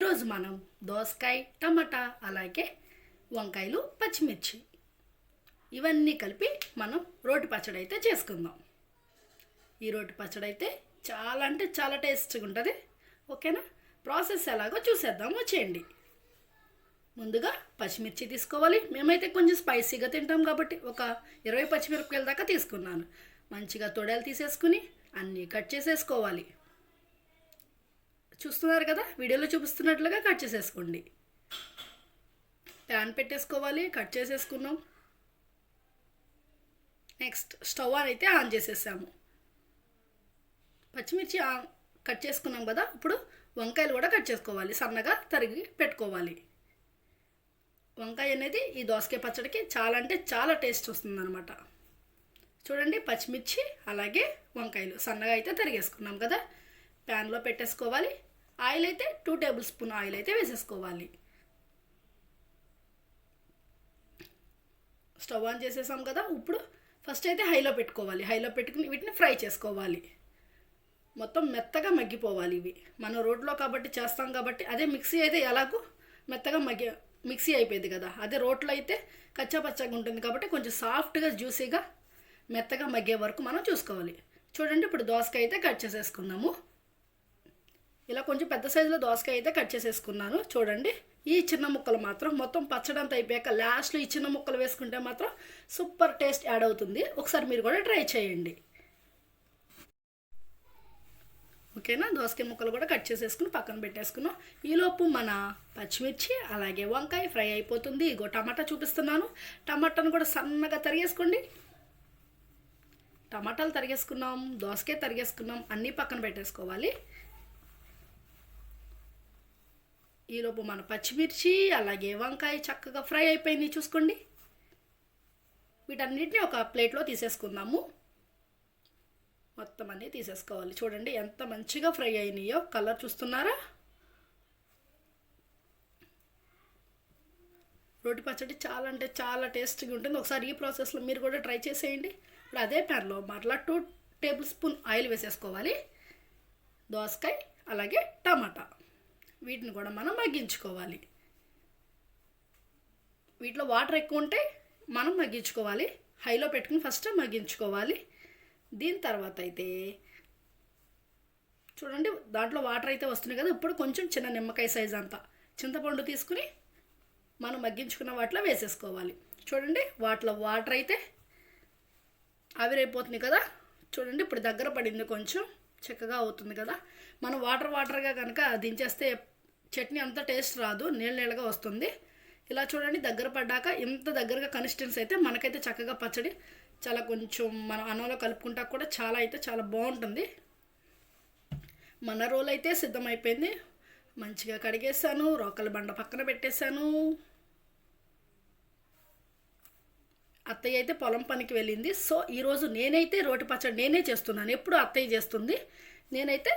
ఈరోజు మనం దోసకాయ టమాటా అలాగే వంకాయలు పచ్చిమిర్చి ఇవన్నీ కలిపి మనం రోటి పచ్చడి అయితే చేసుకుందాం. ఈ రోటి పచ్చడి అయితే చాలా అంటే చాలా టేస్ట్గా ఉంటుంది. ఓకేనా? ప్రాసెస్ ఎలాగో చూసేద్దాం వచ్చేయండి. ముందుగా పచ్చిమిర్చి తీసుకోవాలి. మేమైతే కొంచెం స్పైసీగా తింటాం కాబట్టి ఒక ఇరవై పచ్చిమిరపకాయల దాకా తీసుకున్నాను. మంచిగా తొడలు తీసేసుకుని అన్నీ కట్ చేసేసుకోవాలి. చూస్తున్నారు కదా? వీడియోలో చూపిస్తున్నట్లుగా కట్ చేసేసుకోండి. ప్యాన్ పెట్టేసుకోవాలి కట్ చేసేసుకున్నాం. నెక్స్ట్ స్టవ్ ఆన్ అయితే ఆన్ చేసేసాము. పచ్చిమిర్చి ఆన్ కట్ చేసుకున్నాం కదా? ఇప్పుడు వంకాయలు కూడా కట్ చేసుకోవాలి సన్నగా తరిగి పెట్టుకోవాలి. వంకాయ అనేది ఈ దోసకాయ పచ్చడికి చాలా అంటే చాలా టేస్ట్ వస్తుందన్నమాట. చూడండి పచ్చిమిర్చి అలాగే వంకాయలు సన్నగా అయితే తరిగేసుకున్నాం కదా? ప్యాన్లో పెట్టేసుకోవాలి ఆయిల్ అయితే టూ టేబుల్ స్పూన్ ఆయిల్ అయితే వేసేసుకోవాలి. స్టవ్ ఆన్ చేసేసాం కదా ఇప్పుడు ఫస్ట్ అయితే హైలో పెట్టుకోవాలి. హైలో పెట్టుకుని వీటిని ఫ్రై చేసుకోవాలి. మొత్తం మెత్తగా మగ్గిపోవాలి ఇవి. మనం రోడ్లో కాబట్టి చేస్తాం కాబట్టి అదే మిక్సీ అయితే ఎలాగో మెత్తగా మగ్గి మిక్సీ అయిపోయింది కదా అదే రోట్లో అయితే కచ్చా పచ్చగా ఉంటుంది కాబట్టి కొంచెం సాఫ్ట్గా జ్యూసీగా మెత్తగా మగ్గే వరకు మనం చూసుకోవాలి. చూడండి ఇప్పుడు దోసకాయ అయితే కట్ చేసేసుకుందాము ఇలా కొంచెం పెద్ద సైజులో దోసకాయ అయితే కట్ చేసేసుకున్నాను. చూడండి ఈ చిన్న ముక్కలు మాత్రం మొత్తం పచ్చడంతా అయిపోయాక లాస్ట్లో ఈ చిన్న ముక్కలు వేసుకుంటే మాత్రం సూపర్ టేస్ట్ యాడ్ అవుతుంది. ఒకసారి మీరు కూడా ట్రై చేయండి. ఓకేనా? దోసకాయ ముక్కలు కూడా కట్ చేసేసుకుని పక్కన పెట్టేసుకున్నాం. ఈలోపు మన పచ్చిమిర్చి అలాగే వంకాయ ఫ్రై అయిపోతుంది. ఇగో టమాటా చూపిస్తున్నాను. టమాటాను కూడా సన్నగా తరిగేసుకోండి. టమాటాలు తరిగేసుకున్నాం దోసకాయ తరిగేసుకున్నాం అన్నీ పక్కన పెట్టేసుకోవాలి. ఈలోపు మన పచ్చిమిర్చి అలాగే వంకాయ చక్కగా ఫ్రై అయిపోయింది చూసుకోండి. వీటన్నిటిని ఒక ప్లేట్లో తీసేసుకుందాము. మొత్తం అన్నీ తీసేసుకోవాలి. చూడండి ఎంత మంచిగా ఫ్రై అయినాయో. కలర్ చూస్తున్నారా? రోటి పచ్చడి చాలా అంటే చాలా టేస్టీగా ఉంటుంది. ఒకసారి ఈ ప్రాసెస్లో మీరు కూడా ట్రై చేసేయండి. ఇప్పుడు అదే ప్యాన్లో మరలా టూ టేబుల్ స్పూన్ ఆయిల్ వేసేసుకోవాలి. దోసకాయ అలాగే టమాటా. వీటిని కూడా మనం మగ్గించుకోవాలి. వీటిలో వాటర్ ఎక్కువ ఉంటే మనం మగ్గించుకోవాలి. హైలో పెట్టుకుని ఫస్ట్ మగ్గించుకోవాలి. దీని తర్వాత అయితే చూడండి దాంట్లో వాటర్ అయితే వస్తున్నాయి కదా ఇప్పుడు కొంచెం చిన్న నిమ్మకాయ సైజ్ అంతా. చింతపండు తీసుకుని మనం మగ్గించుకున్న వాటిలో వేసేసుకోవాలి. చూడండి వాటిలో వాటర్ అయితే ఆవిరైపోతుంది కదా. చూడండి ఇప్పుడు దగ్గర పడింది కొంచెం చక్కగా అవుతుంది కదా. మనం వాటర్ వాటర్గా కనుక దించేస్తే చట్నీ అంత టేస్ట్ రాదు నీళ్ళ నీళ్ళగా వస్తుంది. ఇలా చూడండి దగ్గర పడ్డాక ఇంత దగ్గరగా కన్సిస్టెన్స్ అయితే మనకైతే చక్కగా పచ్చడి చాలా కొంచెం మన అన్నంలో కలుపుకుంటా కూడా చాలా అయితే చాలా బాగుంటుంది. మన రోల్ అయితే సిద్ధమైపోయింది. మంచిగా కడిగేసాను రోకల బండ పక్కన పెట్టేశాను. అత్తయ్య అయితే పొలం పనికి వెళ్ళింది. సో ఈరోజు నేనైతే రోటి పచ్చడి నేనే చేస్తున్నాను. ఎప్పుడు అత్తయ్య చేస్తుంది? నేనైతే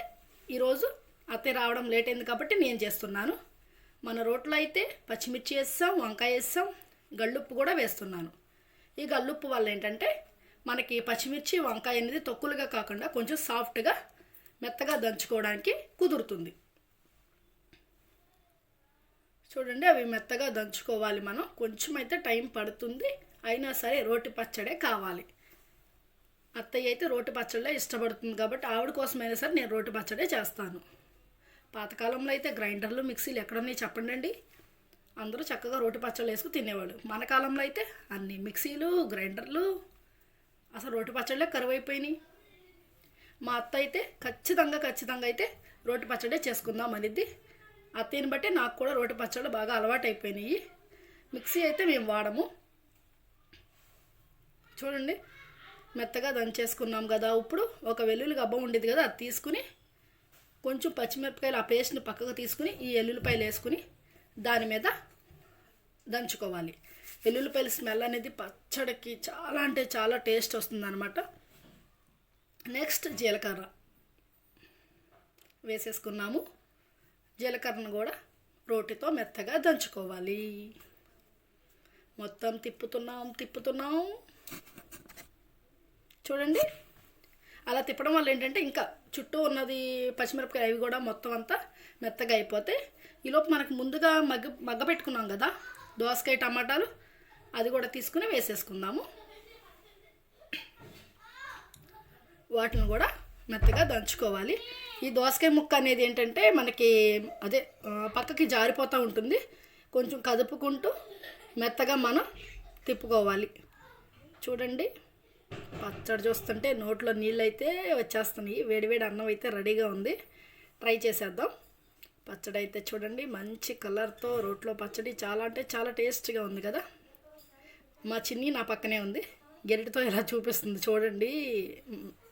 ఈరోజు అత్తయ్య రావడం లేట్ అయింది కాబట్టి నేను చేస్తున్నాను. మన రోట్లో అయితే పచ్చిమిర్చి వేస్తాం వంకాయ వేస్తాం గళ్ళుప్పు కూడా వేస్తున్నాను. ఈ గల్లుప్పు వల్ల ఏంటంటే మనకి పచ్చిమిర్చి వంకాయ అనేది తొక్కులుగా కాకుండా కొంచెం సాఫ్ట్గా మెత్తగా దంచుకోవడానికి కుదురుతుంది. చూడండి అవి మెత్తగా దంచుకోవాలి మనం. కొంచెం అయితే టైం పడుతుంది. అయినా సరే రోటి పచ్చడే కావాలి. అత్తయ్య అయితే రోటి పచ్చడిలో ఇష్టపడుతుంది కాబట్టి ఆవిడ కోసమైనా సరే నేను రోటి పచ్చడే చేస్తాను. పాతకాలంలో అయితే గ్రైండర్లు మిక్సీలు ఎక్కడున్నాయి చెప్పండి అండి అందరూ చక్కగా రోటి పచ్చళ్ళు వేసుకుని తినేవాడు మన కాలంలో అయితే అన్ని మిక్సీలు గ్రైండర్లు అసలు రోటి పచ్చళ్ళే కరువైపోయినాయి. మా అత్త అయితే ఖచ్చితంగా ఖచ్చితంగా అయితే రోటి పచ్చడే చేసుకుందాం అనిద్ది. అత్తయ్యని బట్టి నాకు కూడా రోటి పచ్చళ్ళు బాగా అలవాటు అయిపోయినాయి మిక్సీ అయితే మేము వాడము. చూడండి మెత్తగా దంచేసుకున్నాం కదా. ఇప్పుడు ఒక వెల్లుల్లి గబ్బ ఉండేది కదా అది తీసుకుని కొంచెం పచ్చిమిరపకాయలు ఆ పేస్ట్ని పక్కకు తీసుకుని ఈ ఎల్లుల్లిపాయలు వేసుకుని దాని మీద దంచుకోవాలి. వెల్లుల్లిపాయల స్మెల్ అనేది పచ్చడికి చాలా అంటే చాలా టేస్ట్ వస్తుంది అనమాట నెక్స్ట్ జీలకర్ర వేసేసుకున్నాము. జీలకర్రను కూడా రోటితో మెత్తగా దంచుకోవాలి. మొత్తం తిప్పుతున్నాం తిప్పుతున్నాం. చూడండి. అలా తిప్పడం వల్ల ఏంటంటే ఇంకా చుట్టూ ఉన్నది పచ్చిమిరపకాయ అవి కూడా మొత్తం అంతా మెత్తగా అయిపోతాయి ఈలోపు మనకు ముందుగా మగ్గ మగ్గ పెట్టుకున్నాం కదా దోసకాయ టమాటాలు అది కూడా తీసుకుని వేసేసుకుందాము. వాటిని కూడా మెత్తగా దంచుకోవాలి. ఈ దోసకాయ ముక్క అనేది ఏంటంటే మనకి అదే పక్కకి జారిపోతూ ఉంటుంది. కొంచెం కదుపుకుంటూ మెత్తగా మనం తిప్పుకోవాలి. చూడండి. పచ్చడి చూస్తుంటే నోట్లో నీళ్ళు అయితే వచ్చేస్తున్నాయి వేడివేడి అన్నం అయితే రెడీగా ఉంది. ట్రై చేసేద్దాం. పచ్చడి అయితే చూడండి మంచి కలర్తో రోట్లో పచ్చడి చాలా అంటే చాలా టేస్ట్గా ఉంది కదా. మా చిన్ని నా పక్కనే ఉంది. గెరిటితో ఇలా చూపిస్తుంది చూడండి.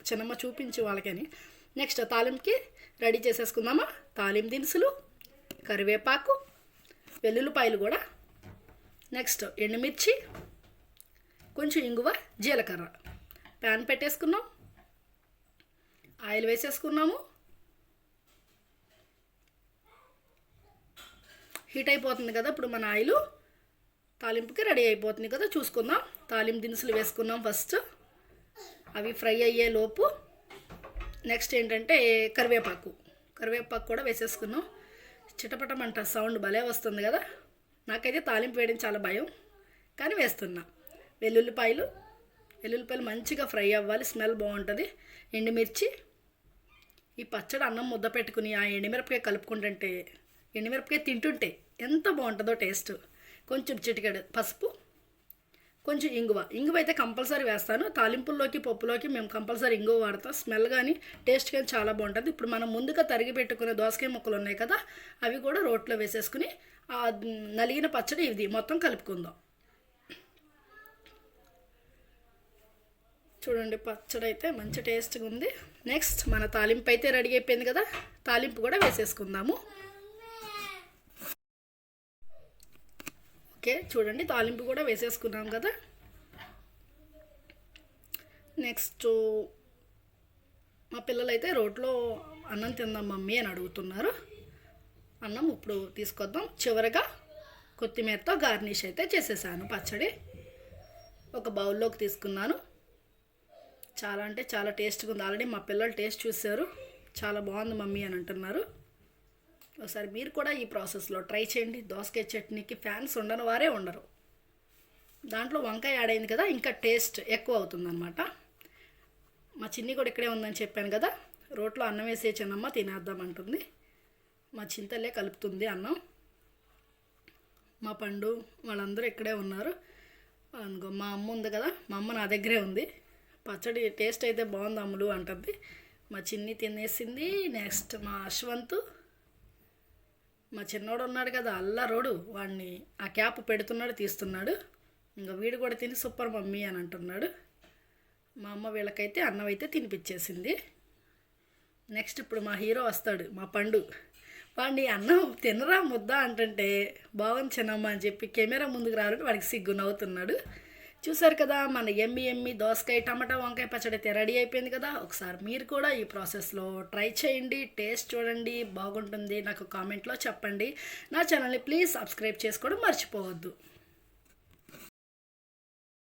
చిన్నమ్మ చూపించు వాళ్ళకని. Next తాలింపుకి ready చేసేసుకుందామా? తాలిం దినుసులు కరివేపాకు వెల్లుల్లిపాయలు కూడా. నెక్స్ట్ ఎండుమిర్చి కొంచెం ఇంగువ జీలకర్ర. ప్యాన్ పెట్టేసుకున్నాం. ఆయిల్ వేసేసుకున్నాము. హీట్ అయిపోతుంది కదా ఇప్పుడు మన ఆయిల్. తాలింపుకి రెడీ అయిపోతుంది కదా చూసుకుందాం. తాలింపు దినుసులు వేసుకున్నాం ఫస్ట్. అవి ఫ్రై అయ్యే లోపు నెక్స్ట్ ఏంటంటే కరివేపాకు. కరివేపాకు కూడా వేసేసుకున్నాం. చిటపటమంట సౌండ్ భలే వస్తుంది కదా. నాకైతే తాలింపు వేయడం చాలా భయం. కానీ వేస్తున్నా. వెల్లుల్లిపాయలు ఎల్లుల్లిపాయలు మంచిగా ఫ్రై అవ్వాలి స్మెల్ బాగుంటుంది. ఎండుమిర్చి ఈ పచ్చడి అన్నం ముద్ద పెట్టుకుని ఆ ఎండుమిరపకాయ కలుపుకుంటుంటే ఎండుమిరపకాయ తింటుంటే ఎంత బాగుంటుందో టేస్ట్. కొంచెం చిటికెడు పసుపు కొంచెం ఇంగువ. ఇంగువ అయితే కంపల్సరీ వేస్తాను. తాలింపుల్లోకి పప్పులోకి మేము కంపల్సరీ ఇంగువ వాడతాం. స్మెల్ కానీ టేస్ట్ కానీ చాలా బాగుంటుంది. ఇప్పుడు మనం ముందుగా తరిగి పెట్టుకునే దోసకాయ ముక్కలు ఉన్నాయి కదా అవి కూడా రోట్లో వేసేసుకుని నలిగిన పచ్చడి ఇది. మొత్తం కలుపుకుందాం. చూడండి పచ్చడి అయితే మంచి టేస్ట్గా ఉంది నెక్స్ట్ మన తాలింపు అయితే రెడీ అయిపోయింది కదా తాలింపు కూడా వేసేసుకుందాము. ఓకే చూడండి తాలింపు కూడా వేసేసుకున్నాం కదా. నెక్స్ట్ మా పిల్లలైతే రోడ్లో అన్నం తిందాం మమ్మీ అని అడుగుతున్నారు. అన్నం ఇప్పుడు తీసుకొద్దాం. చివరగా కొత్తిమీరతో గార్నిష్ అయితే చేసేసాను పచ్చడి. ఒక బౌల్లోకి తీసుకున్నాను. చాలా అంటే చాలా టేస్ట్గా ఉంది. ఆల్రెడీ మా పిల్లలు టేస్ట్ చూశారు. చాలా బాగుంది మమ్మీ అని అంటున్నారు. ఒకసారి మీరు కూడా ఈ ప్రాసెస్లో ట్రై చేయండి. దోసకాయ చట్నీకి ఫ్యాన్స్ ఉండని వారే ఉండరు. దాంట్లో వంకాయ యాడ్ అయింది కదా ఇంకా టేస్ట్ ఎక్కువ అవుతుందన్నమాట. మా చిన్ని కూడా ఇక్కడే ఉందని చెప్పాను కదా రోట్లో అన్నం వేసే చిన్నమ్మ తినేద్దామంటుంది మా చింతలే కలుపుతుంది అన్నం. మా పండు వాళ్ళందరూ ఇక్కడే ఉన్నారు. అనుకో మా అమ్మ ఉంది కదా మా అమ్మ నా దగ్గరే ఉంది. పచ్చడి టేస్ట్ అయితే బాగుంది అమ్ములు అంటుంది. మా చిన్ని తినేసింది. నెక్స్ట్ మా అశ్వంత్. మా చిన్నోడు ఉన్నాడు కదా అల్లరోడు. వాడిని ఆ క్యాప్ పెడుతున్నాడు తీస్తున్నాడు. ఇంకా వీడు కూడా తిని సూపర్ మమ్మీ అని అంటున్నాడు. మా అమ్మ వీళ్ళకైతే అన్నం అయితే తినిపించేసింది నెక్స్ట్ ఇప్పుడు మా హీరో వస్తాడు మా పండు. వాడిని అన్నం తినరా ముద్ద? అంటుంటే బాగుంది చిన్నమ్మ అని చెప్పి కెమెరా ముందుకు రావాలంటే వాడికి సిగ్గు నవ్వుతున్నాడు. చూసారు కదా మన ఎమ్మి ఎమ్మి దోసకాయ టమాటా వంకాయ పచ్చడి అయితే రెడీ అయిపోయింది కదా. ఒకసారి మీరు కూడా ఈ ప్రాసెస్లో ట్రై చేయండి టేస్ట్ చూడండి బాగుంటుంది నాకు కామెంట్లో చెప్పండి. నా ఛానల్ని ప్లీజ్ సబ్స్క్రైబ్ చేసుకోవడం మర్చిపోవద్దు.